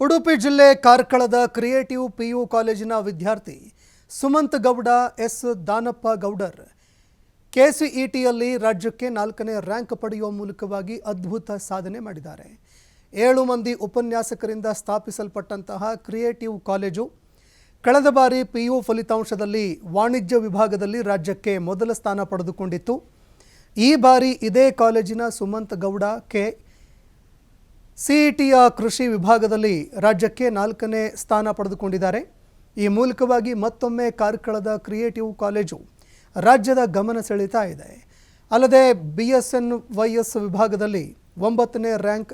ಉಡುಪಿ ಜಿಲ್ಲೆ ಕಾರ್ಕಳದ creative PU ಕಾಲೇಜಿನ ವಿದ್ಯಾರ್ಥಿ ಸುಮಂತ್ ಗೌಡ, ಎಸ್ ದಾನಪ್ಪ ಗೌಡರ್, ಕೆಸಿಇಟಿಯಲ್ಲಿ ರಾಜ್ಯಕ್ಕೆ ನಾಲ್ಕನೇ ರ್ಯಾಂಕ್ ಪಡೆಯುವ ಮೂಲಕವಾಗಿ ಅದ್ಭುತ ಸಾಧನೆ ಮಾಡಿದ್ದಾರೆ. ಏಳು ಮಂದಿ ಉಪನ್ಯಾಸಕರಿಂದ ಸ್ಥಾಪಿಸಲ್ಪಟ್ಟಂತಹ ಕ್ರಿಯೇಟಿವ್ ಕಾಲೇಜು ಕಳೆದ ಬಾರಿ ಪಿಯು ಫಲಿತಾಂಶದಲ್ಲಿ ವಾಣಿಜ್ಯ ವಿಭಾಗದಲ್ಲಿ ರಾಜ್ಯಕ್ಕೆ ಮೊದಲ ಸ್ಥಾನ ಪಡೆದುಕೊಂಡಿತ್ತು. ಈ ಬಾರಿ ಇದೇ ಕಾಲೇಜಿನ ಸುಮಂತ್ ಗೌಡ, ಕೆ ಸಿಇಟಿಯ ಕೃಷಿ ವಿಭಾಗದಲ್ಲಿ ರಾಜ್ಯಕ್ಕೆ ನಾಲ್ಕನೇ ಸ್ಥಾನ ಪಡೆದುಕೊಂಡಿದ್ದಾರೆ. ಈ ಮೂಲಕವಾಗಿ ಮತ್ತೊಮ್ಮೆ ಕಾರ್ಕಳದ ಕ್ರಿಯೇಟಿವ್ ಕಾಲೇಜು ರಾಜ್ಯದ ಗಮನ ಸೆಳೀತಾ ಇದೆ. ಅಲ್ಲದೆ B S N Y S ವಿಭಾಗದಲ್ಲಿ ಒಂಬತ್ತನೇ rank,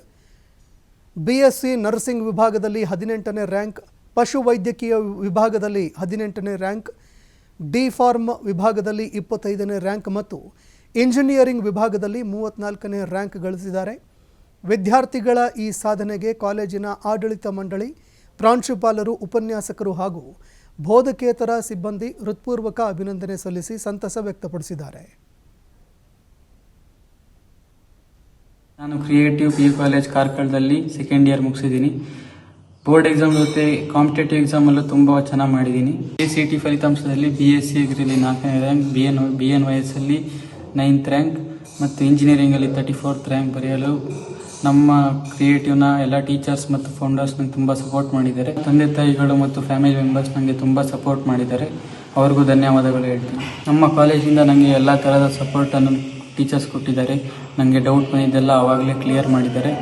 B S C nursing ವಿಭಾಗದಲ್ಲಿ ಹದಿನೆಂಟನೇ ರ್ಯಾಂಕ್ ಪಶುವೈದ್ಯಕೀಯ ವಿಭಾಗದಲ್ಲಿ ಹದಿನೆಂಟನೇ ರ್ಯಾಂಕ್, ಡಿ ಫಾರ್ಮ್ ವಿಭಾಗದಲ್ಲಿ ಇಪ್ಪತ್ತೈದನೇ ರ್ಯಾಂಕ್ ಮತ್ತು ಇಂಜಿನಿಯರಿಂಗ್ ವಿಭಾಗದಲ್ಲಿ ಮೂವತ್ತ್ನಾಲ್ಕನೇ ರ್ಯಾಂಕ್ ಗಳಿಸಿದ್ದಾರೆ. ವಿದ್ಯಾರ್ಥಿಗಳ ಈ ಸಾಧನೆಗೆ ಕಾಲೇಜಿನ ಆಡಳಿತ ಮಂಡಳಿ, ಪ್ರಾಂಶುಪಾಲರು, ಉಪನ್ಯಾಸಕರು ಹಾಗೂ ಬೋಧಕೇತರ ಸಿಬ್ಬಂದಿ ಹೃತ್ಪೂರ್ವಕ ಅಭಿನಂದನೆ ಸಲ್ಲಿಸಿ ಸಂತಸ ವ್ಯಕ್ತಪಡಿಸಿದ್ದಾರೆ. ನಾನು ಕ್ರಿಯೇಟಿವ್ ಪಿ ಕಾಲೇಜ್ ಕಾರ್ಕಳದಲ್ಲಿ ಸೆಕೆಂಡ್ ಇಯರ್ ಮುಗಿಸಿದ್ದೀನಿ. ಬೋರ್ಡ್ ಎಕ್ಸಾಮ್ ಜೊತೆ ಕಾಂಪಿಟೇಟಿವ್ ಎಕ್ಸಾಮಲ್ಲೂ ತುಂಬ ಚೆನ್ನಾಗಿ ಮಾಡಿದ್ದೀನಿ. ಎ ಸಿ ಟಿ ಫಲಿತಾಂಶದಲ್ಲಿ ಬಿ ಎಸ್ ಸಿ ಅಗ್ರಿಲಿ ನಾಲ್ಕನೇ rank B N B N Y S ಅಲ್ಲಿ ನೈನ್ತ್ ರ್ಯಾಂಕ್ ಮತ್ತು ಇಂಜಿನಿಯರಿಂಗಲ್ಲಿ ತರ್ಟಿ ಫೋರ್ತ್ ರ್ಯಾಂಕ್ ಬರೆಯಲು ನಮ್ಮ ಕ್ರಿಯೇಟಿವ್ನ ಎಲ್ಲ ಟೀಚರ್ಸ್ ಮತ್ತು ಫೌಂಡರ್ಸ್ ನಂಗೆ ತುಂಬ ಸಪೋರ್ಟ್ ಮಾಡಿದ್ದಾರೆ. ತಂದೆ ತಾಯಿಗಳು ಮತ್ತು ಫ್ಯಾಮಿಲಿ ಮೆಂಬರ್ಸ್ ನನಗೆ ತುಂಬ ಸಪೋರ್ಟ್ ಮಾಡಿದ್ದಾರೆ. ಅವ್ರಿಗೂ ಧನ್ಯವಾದಗಳು ಹೇಳ್ತೀನಿ. ನಮ್ಮ ಕಾಲೇಜಿಂದ ನನಗೆ ಎಲ್ಲ ಥರದ ಸಪೋರ್ಟನ್ನು ಟೀಚರ್ಸ್ ಕೊಟ್ಟಿದ್ದಾರೆ. ನನಗೆ ಡೌಟ್ ಬಂದಿದ್ದೆಲ್ಲ ಆವಾಗಲೇ ಕ್ಲಿಯರ್ ಮಾಡಿದ್ದಾರೆ.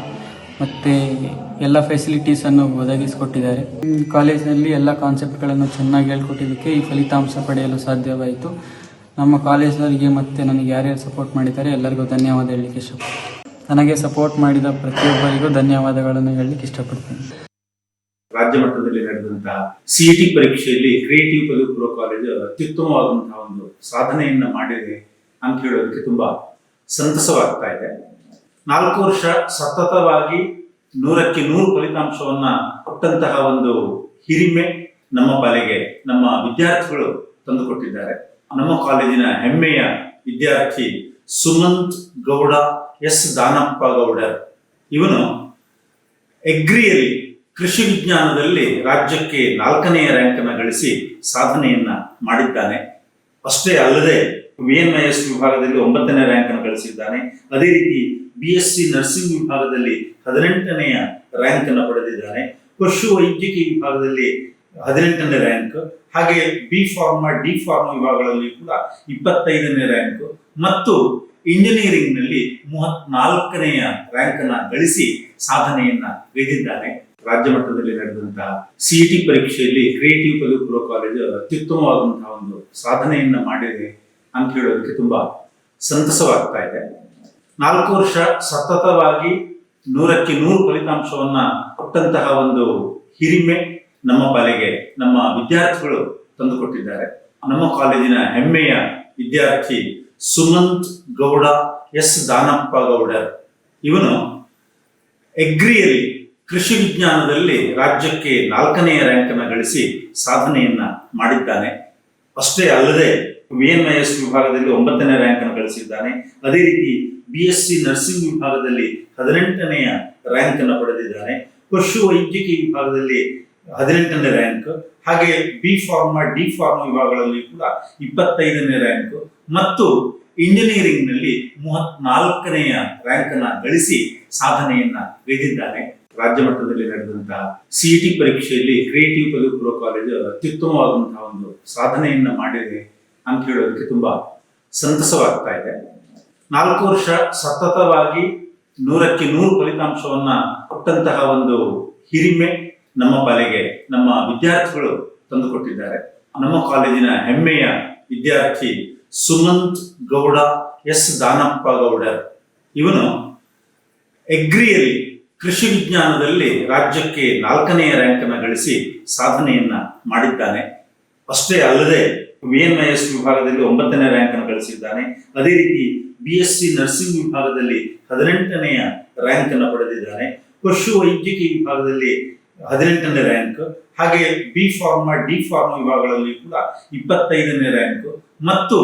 ಮತ್ತು ಎಲ್ಲ ಫೆಸಿಲಿಟೀಸನ್ನು ಒದಗಿಸಿಕೊಟ್ಟಿದ್ದಾರೆ. ಕಾಲೇಜಿನಲ್ಲಿ ಎಲ್ಲ ಕಾನ್ಸೆಪ್ಟ್ಗಳನ್ನು ಚೆನ್ನಾಗಿ ಹೇಳ್ಕೊಟ್ಟಿದ್ದಕ್ಕೆ ಈ ಫಲಿತಾಂಶ ಪಡೆಯಲು ಸಾಧ್ಯವಾಯಿತು. ನಮ್ಮ ಕಾಲೇಜಿನವರಿಗೆ ಮತ್ತು ನನಗೆ ಯಾರ್ಯಾರು ಸಪೋರ್ಟ್ ಮಾಡಿದ್ದಾರೆ ಎಲ್ಲರಿಗೂ ಧನ್ಯವಾದ ಹೇಳಲಿಕ್ಕೆ ಇಷ್ಟಪಡ್ತೀನಿ. ನನಗೆ ಸಪೋರ್ಟ್ ಮಾಡಿದ ಪ್ರತಿಯೊಬ್ಬರಿಗೂ ಧನ್ಯವಾದಗಳನ್ನು ಹೇಳಲಿಕ್ಕೆ ಇಷ್ಟಪಡ್ತೀನಿ. ರಾಜ್ಯ ಮಟ್ಟದಲ್ಲಿ ನಡೆದಂತಹ ಸಿಇಟಿ ಪರೀಕ್ಷೆಯಲ್ಲಿ ಕ್ರಿಯೇಟಿವ್ ಪದವಿ ಪೂರ್ವ ಕಾಲೇಜು ಅತ್ಯುತ್ತಮವಾದಂತಹ ಒಂದು ಸಾಧನೆಯನ್ನ ಮಾಡಿದೆ ಅಂತ ಹೇಳೋದಕ್ಕೆ ತುಂಬಾ ಸಂತಸವಾಗ್ತಾ ಇದೆ. ನಾಲ್ಕು ವರ್ಷ ಸತತವಾಗಿ ನೂರಕ್ಕೆ ನೂರು ಫಲಿತಾಂಶವನ್ನ ಕೊಟ್ಟಂತಹ ಒಂದು ಹಿರಿಮೆ ನಮ್ಮ ಪಾಲಿಗೆ ನಮ್ಮ ವಿದ್ಯಾರ್ಥಿಗಳು ತಂದುಕೊಟ್ಟಿದ್ದಾರೆ. ನಮ್ಮ ಕಾಲೇಜಿನ ಹೆಮ್ಮೆಯ ವಿದ್ಯಾರ್ಥಿ ಸುಮಂತ್ ಗೌಡ ಎಸ್ ದಾನಪ್ಪ ಗೌಡರ್ ಇವನು ಎಗ್ರಿಯಲ್ಲಿ ಕೃಷಿ ವಿಜ್ಞಾನದಲ್ಲಿ ರಾಜ್ಯಕ್ಕೆ ನಾಲ್ಕನೆಯ ರ್ಯಾಂಕ್ ಅನ್ನು ಗಳಿಸಿ ಸಾಧನೆಯನ್ನ ಮಾಡಿದ್ದಾನೆ. ಅಷ್ಟೇ ಅಲ್ಲದೆ ವಿ ಎನ್ ಐ ಎಸ್ ವಿಭಾಗದಲ್ಲಿ ಒಂಬತ್ತನೇ ರ್ಯಾಂಕ್ ಅನ್ನು ಗಳಿಸಿದ್ದಾನೆ. ಅದೇ ರೀತಿ ಬಿ ಎಸ್ ಸಿ ನರ್ಸಿಂಗ್ ವಿಭಾಗದಲ್ಲಿ ಹದಿನೆಂಟನೆಯ ರ್ಯಾಂಕ್ ಅನ್ನು ಪಡೆದಿದ್ದಾನೆ. ಪಶು ವೈದ್ಯಕೀಯ ವಿಭಾಗದಲ್ಲಿ ಹದಿನೆಂಟನೇ ರ್ಯಾಂಕ್ ಹಾಗೆ ಬಿ ಫಾರ್ಮಾ ಡಿ ಫಾರ್ಮಾ ವಿಭಾಗಗಳಲ್ಲಿ ಕೂಡ ಇಪ್ಪತ್ತೈದನೇ ರ್ಯಾಂಕ್ ಮತ್ತು ಇಂಜಿನಿಯರಿಂಗ್ನಲ್ಲಿ ಮೂವತ್ನಾಲ್ಕನೆಯ ರ್ಯಾಂಕ್ ಅನ್ನ ಗಳಿಸಿ ಸಾಧನೆಯನ್ನ ಗೆದ್ದಿದ್ದಾರೆ. ರಾಜ್ಯ ಮಟ್ಟದಲ್ಲಿ ನಡೆದಂತಹ ಸಿಇಟಿ ಪರೀಕ್ಷೆಯಲ್ಲಿ ಕ್ರಿಯೇಟಿವ್ ಪದವಿ ಪೂರ್ವ ಕಾಲೇಜು ಅತ್ಯುತ್ತಮವಾದಂತಹ ಒಂದು ಸಾಧನೆಯನ್ನ ಮಾಡಿದೆ ಅಂತ ಹೇಳೋದಕ್ಕೆ ತುಂಬಾ ಸಂತಸವಾಗ್ತಾ ಇದೆ. ನಾಲ್ಕು ವರ್ಷ ಸತತವಾಗಿ ನೂರಕ್ಕೆ ನೂರು ಫಲಿತಾಂಶವನ್ನ ಕೊಟ್ಟಂತಹ ಒಂದು ಹಿರಿಮೆ ನಮ್ಮ ಪಾಲಿಗೆ ನಮ್ಮ ವಿದ್ಯಾರ್ಥಿಗಳು ತಂದುಕೊಟ್ಟಿದ್ದಾರೆ. ನಮ್ಮ ಕಾಲೇಜಿನ ಹೆಮ್ಮೆಯ ವಿದ್ಯಾರ್ಥಿ ಸುಮಂತ್ ಗೌಡ, ಎಸ್ ದಾನಪ್ಪ ಗೌಡ. ಇವನು ಎಗ್ರಿಯಲ್ಲಿ ಕೃಷಿ ವಿಜ್ಞಾನದಲ್ಲಿ ರಾಜ್ಯಕ್ಕೆ ನಾಲ್ಕನೆಯ ರ್ಯಾಂಕ್ ಅನ್ನು ಗಳಿಸಿ ಸಾಧನೆಯನ್ನ ಮಾಡಿದ್ದಾನೆ. ಅಷ್ಟೇ ಅಲ್ಲದೆ ವಿ ಎನ್ ಐ ಎಸ್ ವಿಭಾಗದಲ್ಲಿ ಒಂಬತ್ತನೇ ರ್ಯಾಂಕ್ ಅನ್ನು ಗಳಿಸಿದ್ದಾನೆ. ಅದೇ ರೀತಿ ಬಿ ಎಸ್ ಸಿ ನರ್ಸಿಂಗ್ ವಿಭಾಗದಲ್ಲಿ ಹದಿನೆಂಟನೆಯ ರ್ಯಾಂಕ್ ಅನ್ನು ಪಡೆದಿದ್ದಾನೆ. ಪಶು ವೈದ್ಯಕೀಯ ವಿಭಾಗದಲ್ಲಿ ಹದಿನೆಂಟನೇ ರ್ಯಾಂಕ್. ಹಾಗೆ ಬಿ ಫಾರ್ಮ ಡಿ ಫಾರ್ಮಾ ವಿಭಾಗಗಳಲ್ಲಿ ಕೂಡ ಇಪ್ಪತ್ತೈದನೇ ರ್ಯಾಂಕ್. ಮತ್ತು ಇಂಜಿನಿಯರಿಂಗ್ನಲ್ಲಿ ಮೂವತ್ನಾಲ್ಕನೆಯ ರ್ಯಾಂಕ್ ಅನ್ನ ಗಳಿಸಿ ಸಾಧನೆಯನ್ನ ಗೈದಿದ್ದಾನೆ ರಾಜ್ಯ ಮಟ್ಟದಲ್ಲಿ ನಡೆದಂತಹ ಸಿಇಟಿ ಪರೀಕ್ಷೆಯಲ್ಲಿ ಕ್ರಿಯೇಟಿವ್ ಪದವಿ ಪೂರ್ವ ಕಾಲೇಜು ಅತ್ಯುತ್ತಮವಾದಂತಹ ಒಂದು ಸಾಧನೆಯನ್ನ ಮಾಡಿದೆ ಅಂತ ಹೇಳೋದಕ್ಕೆ ತುಂಬಾ ಸಂತಸವಾಗ್ತಾ ಇದೆ. ನಾಲ್ಕು ವರ್ಷ ಸತತವಾಗಿ ನೂರಕ್ಕೆ ನೂರು ಫಲಿತಾಂಶವನ್ನ ಕೊಟ್ಟಂತಹ ಒಂದು ಹಿರಿಮೆ ನಮ್ಮ ಪಾಲಿಗೆ ನಮ್ಮ ವಿದ್ಯಾರ್ಥಿಗಳು ತಂದುಕೊಟ್ಟಿದ್ದಾರೆ. ನಮ್ಮ ಕಾಲೇಜಿನ ಹೆಮ್ಮೆಯ ವಿದ್ಯಾರ್ಥಿ ಸುಮಂತ್ ಗೌಡ, ಎಸ್. ದಾನಪ್ಪ ಗೌಡ. ಇವನು ಎಗ್ರಿಯಲ್ಲಿ ಕೃಷಿ ವಿಜ್ಞಾನದಲ್ಲಿ ರಾಜ್ಯಕ್ಕೆ ನಾಲ್ಕನೆಯ ರ್ಯಾಂಕ್ ಅನ್ನು ಗಳಿಸಿ ಸಾಧನೆಯನ್ನ ಮಾಡಿದ್ದಾನೆ. ಅಷ್ಟೇ ಅಲ್ಲದೆ ವಿ ಎನ್ ಐ ಎಸ್ ವಿಭಾಗದಲ್ಲಿ ಒಂಬತ್ತನೇ ರ್ಯಾಂಕ್ ಅನ್ನು ಗಳಿಸಿದ್ದಾನೆ. ಅದೇ ರೀತಿ ಬಿ ಎಸ್ ಸಿ ನರ್ಸಿಂಗ್ ವಿಭಾಗದಲ್ಲಿ ಹದಿನೆಂಟನೆಯ ರ್ಯಾಂಕ್ ಅನ್ನು ಪಡೆದಿದ್ದಾನೆ. ಪಶು ವೈದ್ಯಕೀಯ ವಿಭಾಗದಲ್ಲಿ ಹದಿನೆಂಟನೇ ರ್ಯಾಂಕ್. ಹಾಗೆ ಬಿ ಫಾರ್ಮಾ ಡಿ ಫಾರ್ಮಾ ವಿಭಾಗಗಳಲ್ಲಿ ಕೂಡ ಇಪ್ಪತ್ತೈದನೇ ರ್ಯಾಂಕ್. ಮತ್ತು